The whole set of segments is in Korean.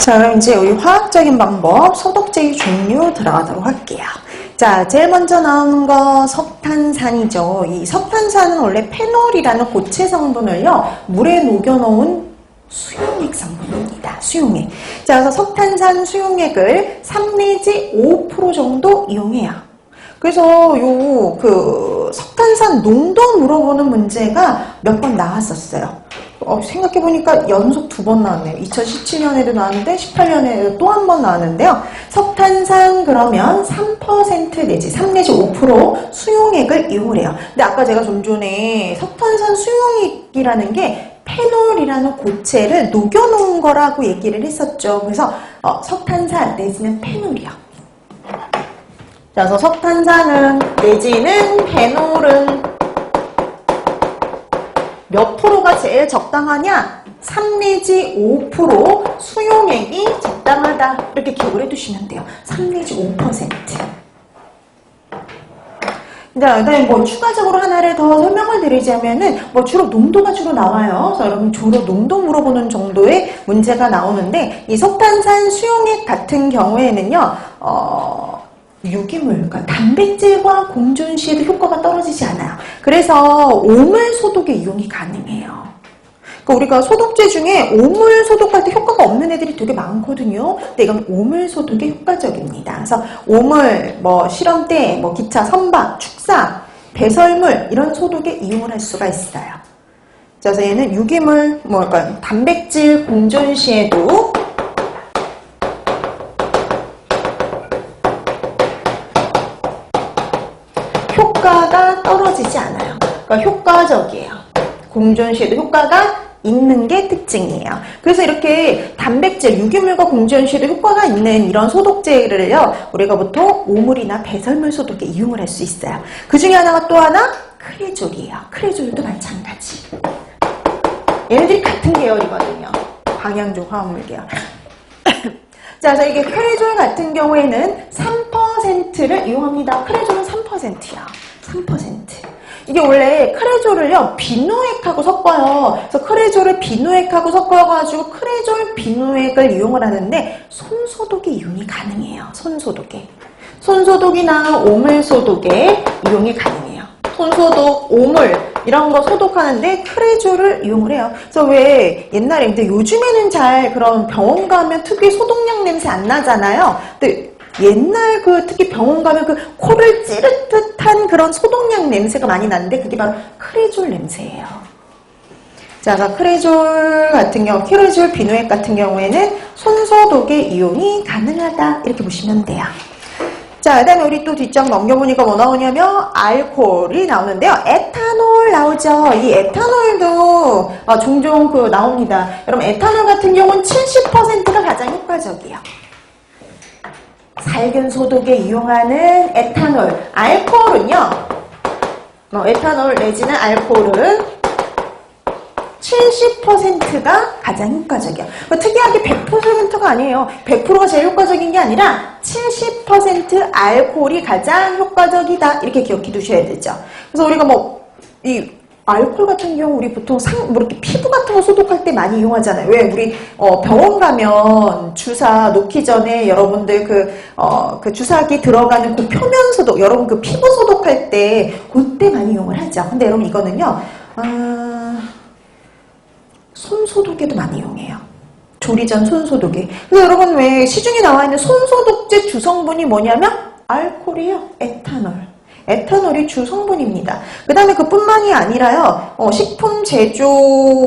자, 그럼 이제 우리 화학적인 방법, 소독제의 종류 들어가도록 할게요. 자, 제일 먼저 나오는 거 석탄산이죠. 이 석탄산은 원래 페놀이라는 고체 성분을요, 물에 녹여놓은 수용액 성분입니다. 수용액. 자, 그래서 석탄산 수용액을 3 내지 5% 정도 이용해요. 그래서 요, 그, 석탄산 농도 물어보는 문제가 몇 번 나왔었어요. 어, 생각해보니까 연속 두 번 나왔네요. 2017년에도 나왔는데, 18년에도 또 한 번 나왔는데요. 석탄산 그러면 3% 내지 3 내지 5% 수용액을 이용을 해요. 근데 아까 제가 좀 전에 석탄산 수용액이라는 게 페놀이라는 고체를 녹여놓은 거라고 얘기를 했었죠. 그래서 어, 석탄산 내지는 페놀이요. 자, 그래서 석탄산은 내지는 페놀은 몇 프로가 제일 적당하냐? 3 내지 5% 수용액이 적당하다. 이렇게 기억을 해두시면 돼요. 3 내지 5%. 자, 그다음에 뭐 추가적으로 하나를 더 설명을 드리자면은 뭐 주로 농도가 주로 나와요. 그래서 여러분 주로 농도 물어보는 정도의 문제가 나오는데 이 석탄산 수용액 같은 경우에는요, 어, 유기물, 그러니까 단백질과 공존 시에도 효과가 떨어지지 않아요. 그래서 오물 소독에 이용이 가능해요. 그러니까 우리가 소독제 중에 오물 소독할 때 효과가 없는 애들이 되게 많거든요. 근데 이건 오물 소독에 효과적입니다. 그래서 오물, 뭐 실험 때, 뭐 기차 선박, 축사, 배설물 이런 소독에 이용을 할 수가 있어요. 자, 그래서 얘는 유기물, 뭐 그러니까 단백질 공존 시에도 효과가 떨어지지 않아요. 그러니까 효과적이에요. 공존 시에도 효과가 있는 게 특징이에요. 그래서 이렇게 단백질, 유기물과 공존 시에도 효과가 있는 이런 소독제를요, 우리가 보통 오물이나 배설물 소독에 이용을 할 수 있어요. 그 중에 하나가 또 하나 크레졸이에요. 크레졸도 마찬가지. 얘네들이 같은 계열이거든요. 방향조 화합물 계열. 자, 이게 크레졸 같은 경우에는 3%를 이용합니다. 크레졸은 3%야. 3%. 이게 원래 크레졸을요, 비누액하고 섞어요. 그래서 크레졸을 비누액하고 섞어가지고 크레졸 비누액을 이용을 하는데 손소독에 이용이 가능해요. 손소독에. 손소독이나 오물소독에 이용이 가능해요. 손소독, 오물 이런 거 소독하는데 크레졸을 이용을 해요. 그래서 왜 옛날에 근데 요즘에는 잘 그런 병원 가면 특유의 소독약 냄새 안 나잖아요. 근데 옛날 그 특히 병원 가면 그 코를 찌를 듯한 그런 소독약 냄새가 많이 나는데 그게 바로 크레졸 냄새예요. 자, 크레졸 같은 경우, 크레졸 비누액 같은 경우에는 손소독에 이용이 가능하다 이렇게 보시면 돼요. 자, 그 다음에 우리 또 뒷장 넘겨보니까 뭐 나오냐면 알코올이 나오는데요. 에탄올 나오죠. 이 에탄올도 어, 종종 그 나옵니다. 여러분 에탄올 같은 경우는 70%가 가장 효과적이에요. 살균 소독에 이용하는 에탄올, 알코올은요. 어, 에탄올 내지는 알코올은 70%가 가장 효과적이야. 그 특이하게 100%가 아니에요. 100%가 제일 효과적인 게 아니라 70% 알코올이 가장 효과적이다. 이렇게 기억해 두셔야 되죠. 그래서 우리가 뭐, 이 알코올 같은 경우 우리 보통 상, 뭐 이렇게 피부 같은 거 소독할 때 많이 이용하잖아요. 왜 우리 어, 병원 가면 주사 놓기 전에 여러분들 그, 어, 그 주사기 들어가는 그 표면 소독, 여러분 그 피부 소독할 때 그때 많이 이용을 하죠. 근데 여러분 이거는요, 아, 손소독에도 많이 이용해요. 조리 전 손소독에. 그래서 여러분 왜 시중에 나와 있는 손소독제 주성분이 뭐냐면 알코올이요. 에탄올. 에탄올이 주 성분입니다. 그 다음에 그뿐만이 아니라요, 어, 식품 제조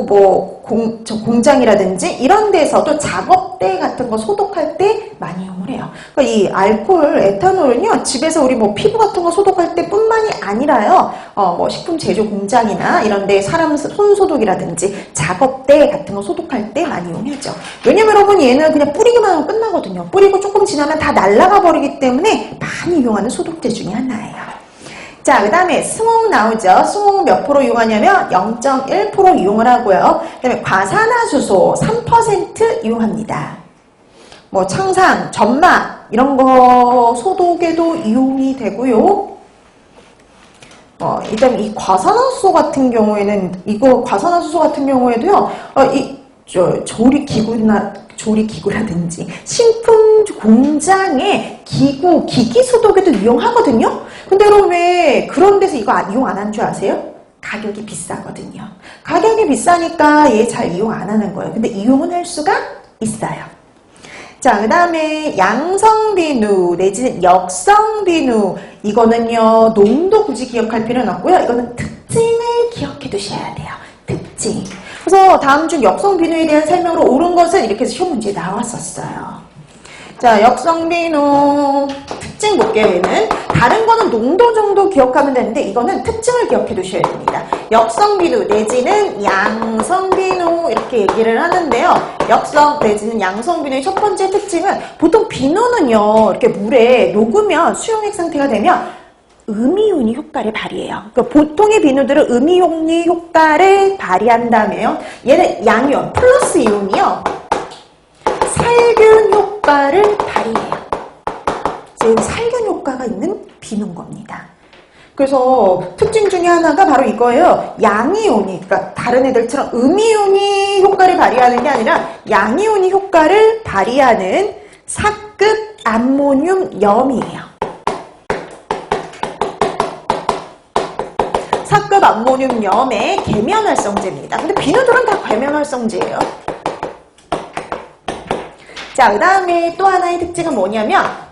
뭐 공, 저 공장이라든지 이런 데서도 작업대 같은 거 소독할 때 많이 이용을 해요. 그러니까 이 알코올, 에탄올은요, 집에서 우리 뭐 피부 같은 거 소독할 때 뿐만이 아니라요, 어, 뭐 식품 제조 공장이나 이런 데 사람 손 소독이라든지 작업대 같은 거 소독할 때 많이 이용하죠. 왜냐면 여러분 얘는 그냥 뿌리기만 하면 끝나거든요. 뿌리고 조금 지나면 다 날아가 버리기 때문에 많이 이용하는 소독제 중에 하나예요. 자, 그 다음에 스모크 나오죠. 스모크 몇 프로 이용하냐면 0.1% 이용을 하고요. 그 다음에 과산화수소 3% 이용합니다. 뭐 청산, 점막 이런 거 소독에도 이용이 되고요. 어, 일단 이 과산화수소 같은 경우에는 이거 과산화수소 같은 경우에도요. 어, 이 저 조리 기구나 조리 기구라든지 식품 공장의 기구 기기 소독에도 이용하거든요. 근데 여러분 왜 그런 데서 이거 안- 이용 안 하는 줄 아세요? 가격이 비싸거든요. 가격이 비싸니까 얘 잘 이용 안 하는 거예요. 근데 이용은 할 수가 있어요. 자, 그 다음에 양성비누 내지는 역성비누 이거는요 농도 굳이 기억할 필요는 없고요. 이거는 특징을 기억해 두셔야 돼요. 특징. 그래서 다음 중 역성비누에 대한 설명으로 옳은 것은 이렇게 해서 시험 문제에 나왔었어요. 자, 역성비누 특징 얘는. 다른 거는 농도 정도 기억하면 되는데 이거는 특징을 기억해 두셔야 됩니다. 역성비누 내지는 양성비누 이렇게 얘기를 하는데요. 역성 내지는 양성비누의 첫 번째 특징은 보통 비누는요, 이렇게 물에 녹으면 수용액 상태가 되면 음이온이 효과를 발휘해요. 그러니까 보통의 비누들은 음이온이 효과를 발휘한다며요. 얘는 양이온 플러스 이온이요. 살균 효과를 발휘해요. 효과가 있는 비누인 겁니다. 그래서 특징 중에 하나가 바로 이거예요. 양이온이, 그러니까 다른 애들처럼 음이온이 효과를 발휘하는 게 아니라 양이온이 효과를 발휘하는 사급 암모늄 염이에요. 사급 암모늄 염의 계면활성제입니다. 근데 비누들은 다 계면활성제예요. 자, 그 다음에 또 하나의 특징은 뭐냐면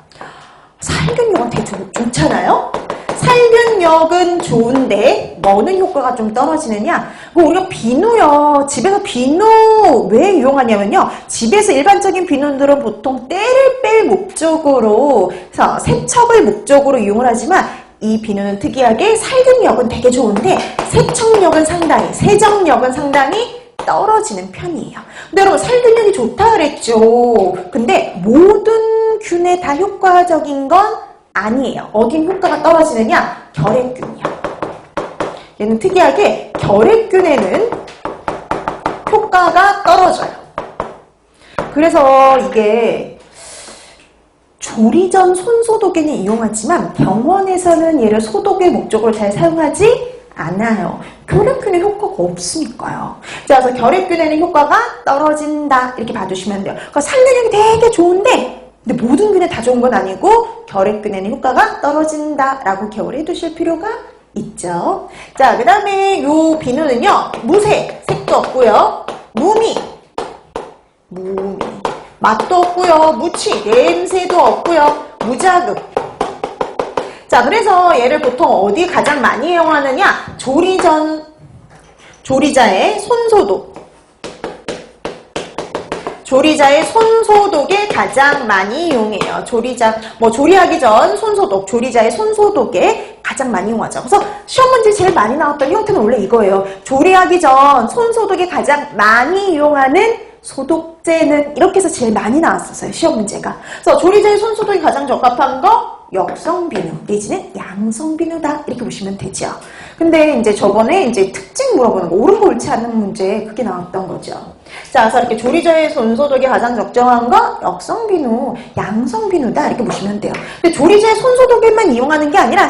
살균력은 되게 좋, 좋잖아요? 살균력은 좋은데 뭐는 효과가 좀 떨어지느냐? 그 우리가 비누요. 집에서 비누 왜 이용하냐면요. 집에서 일반적인 비누들은 보통 때를 뺄 목적으로 그래서 세척을 목적으로 이용을 하지만 이 비누는 특이하게 살균력은 되게 좋은데 세척력은 상당히 세정력은 상당히 떨어지는 편이에요. 근데 여러분 살균력이 좋다 그랬죠. 근데 모든 균에 다 효과적인 건 아니에요. 어딘 효과가 떨어지느냐? 결핵균이요. 얘는 특이하게 결핵균에는 효과가 떨어져요. 그래서 이게 조리 전 손소독에는 이용하지만 병원에서는 얘를 소독의 목적으로 잘 사용하지 않아요. 결핵균의 효과가 없으니까요. 자, 그래서 결핵균에는 효과가 떨어진다. 이렇게 봐주시면 돼요. 그러니까 살균력이 되게 좋은데, 근데 모든 균에 다 좋은 건 아니고, 결핵균에는 효과가 떨어진다 라고 기억을 해두실 필요가 있죠. 자, 그 다음에 요 비누는요, 무색, 색도 없고요, 무미, 무미, 맛도 없고요, 무취, 냄새도 없고요, 무자극, 자, 그래서 얘를 보통 어디 가장 많이 이용하느냐? 조리 전, 조리자의 손소독. 조리자의 손소독에 가장 많이 이용해요. 조리자, 뭐 조리하기 전 손소독, 조리자의 손소독에 가장 많이 이용하죠. 그래서 시험 문제 제일 많이 나왔던 형태는 원래 이거예요. 조리하기 전 손소독에 가장 많이 이용하는 소독제는 이렇게 해서 제일 많이 나왔었어요. 시험 문제가. 그래서 조리자의 손소독이 가장 적합한 거 역성비누 내지는 양성비누다 이렇게 보시면 되죠. 근데 이제 저번에 이제 특징 물어보는 거 옳은 거 옳지 않은 문제 그게 나왔던 거죠. 자, 그래서 이렇게 조리자의 손소독이 가장 적정한 거 역성비누, 양성비누다 이렇게 보시면 돼요. 근데 조리자의 손소독에만 이용하는 게 아니라